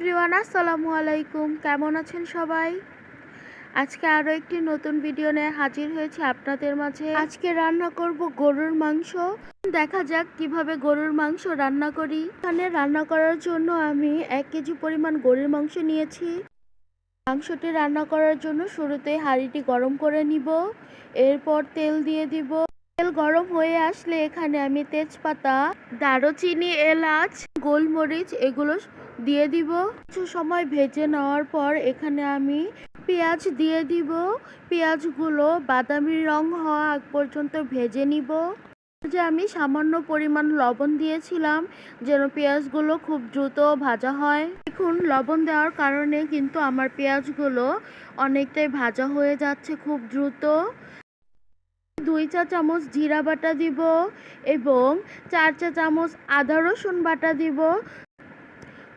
Everyone, আসসালামু আলাইকুম। কেমন আছেন সবাই? আজকে আরও একটি নতুন ভিডিও নিয়ে হাজির হয়েছে আপনাদের মাঝে। আজকে রান্না করব গরুর মাংস। দেখা যাক কীভাবে গরুর মাংস রান্না করি। এখানে রান্না করার জন্য আমি এক কেজি পরিমাণ গরুর মাংস নিয়েছি। মাংসটি রান্না করার জন্য শুরুতে হাঁড়িটি গরম করে নিব। এরপর তেল দিয়ে দিব। তেল গরম হয়ে আসলে এখানে আমি তেজপাতা, দারুচিনি, এলাচ গোলমরিচ এগুলো দিয়ে দিব। কিছু সময় ভেজে নেওয়ার পর এখানে আমি পেঁয়াজ দিয়ে দিব। পেঁয়াজগুলো বাদামি রং হওয়া আগ পর্যন্ত ভেজে নিব। যে আমি সামান্য পরিমাণ লবণ দিয়েছিলাম, যেন পেঁয়াজগুলো খুব দ্রুত ভাজা হয়। দেখুন, লবণ দেওয়ার কারণে কিন্তু আমার পেঁয়াজগুলো অনেকটাই ভাজা হয়ে যাচ্ছে খুব দ্রুত। দুই চা চামচ জিরা বাটা দিব এবং চার চা চামচ আদা রসুন বাটা দিব।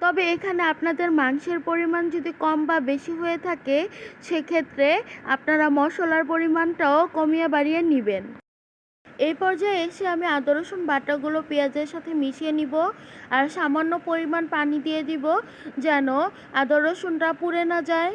তবে এখানে আপনাদের মাংসের পরিমাণ যদি কম বা বেশি হয়ে থাকে, সেক্ষেত্রে আপনারা মশলার পরিমাণটাও কমিয়ে বাড়িয়ে নেবেন। এই পর্যায়ে এসে আমি আদা রসুন বাটাগুলো পেঁয়াজের সাথে মিশিয়ে নিব আর সামান্য পরিমাণ পানি দিয়ে দিব যেন আদা রসুনটা পুড়ে না যায়।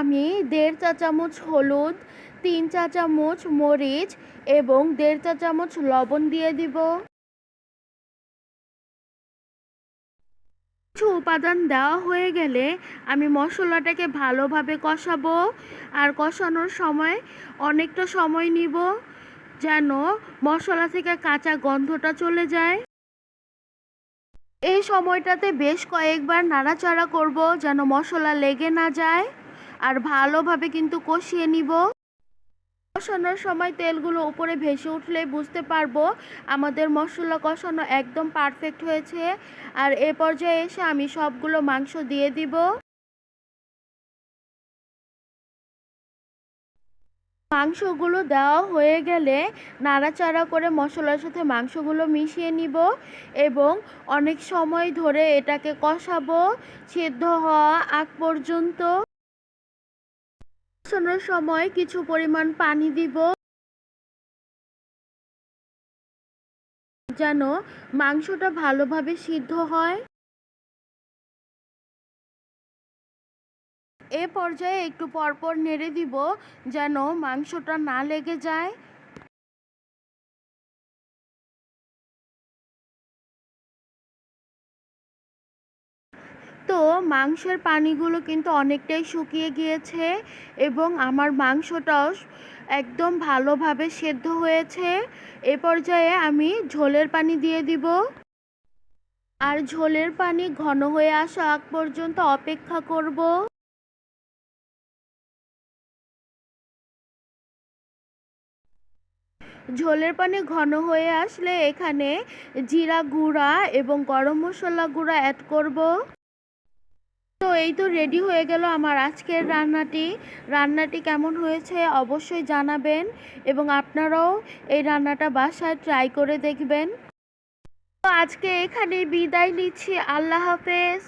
আমি দেড় চা চামচ হলুদ, তিন চা চামচ মরিচ এবং দেড় চা চামচ লবণ দিয়ে দিব। কিছু উপাদান দেওয়া হয়ে গেলে আমি মশলাটাকে ভালোভাবে কষাবো আর কষানোর সময় অনেকটা সময় নিব যেন মশলা থেকে কাঁচা গন্ধটা চলে যায়। এই সময়টাতে বেশ কয়েকবার নাড়াচাড়া করব যেন মশলা লেগে না যায়। আর ভালোভাবে কিন্তু কষিয়ে নিব। কষানোর সময় তেলগুলো উপরে ভেসে উঠলে বুঝতে পারব আমাদের মশলা কষানো একদম পারফেক্ট হয়েছে। আর এ পর্যায়ে এসে আমি সবগুলো মাংস দিয়ে দিব। মাংসগুলো দেওয়া হয়ে গেলে নাড়াচাড়া করে মশলার সাথে মাংসগুলো মিশিয়ে নিব এবং অনেক সময় ধরে এটাকে কষাবো। সেদ্ধ হওয়া আগ পর্যন্ত। কষানোর সময় কিছু পরিমাণ পানি দিব। যেন মাংসটা ভালোভাবে সিদ্ধ হয়। এ পর্যায়ে একটু পরপর নেড়ে দিব, যেন মাংসটা না লেগে যায়। তো মাংসের পানিগুলো কিন্তু অনেকটাই শুকিয়ে গিয়েছে এবং আমার মাংসটাও একদম ভালোভাবে সেদ্ধ হয়েছে। এ পর্যায়ে আমি ঝোলের পানি দিয়ে দিব। আর ঝোলের পানি ঘন হয়ে আসা আগ পর্যন্ত অপেক্ষা করব। ঝোলের পানি ঘন হয়ে আসলে এখানে জিরা গুঁড়া এবং গরম মশলা গুঁড়া অ্যাড করব। তো এই তো রেডি হয়ে গেল আমার আজকের রান্নাটি। রান্নাটি কেমন হয়েছে অবশ্যই জানাবেন এবং আপনারাও এই রান্নাটা বাসায় ট্রাই করে দেখবেন। তো আজকে এখানে বিদায় নিচ্ছি। আল্লাহ হাফেজ।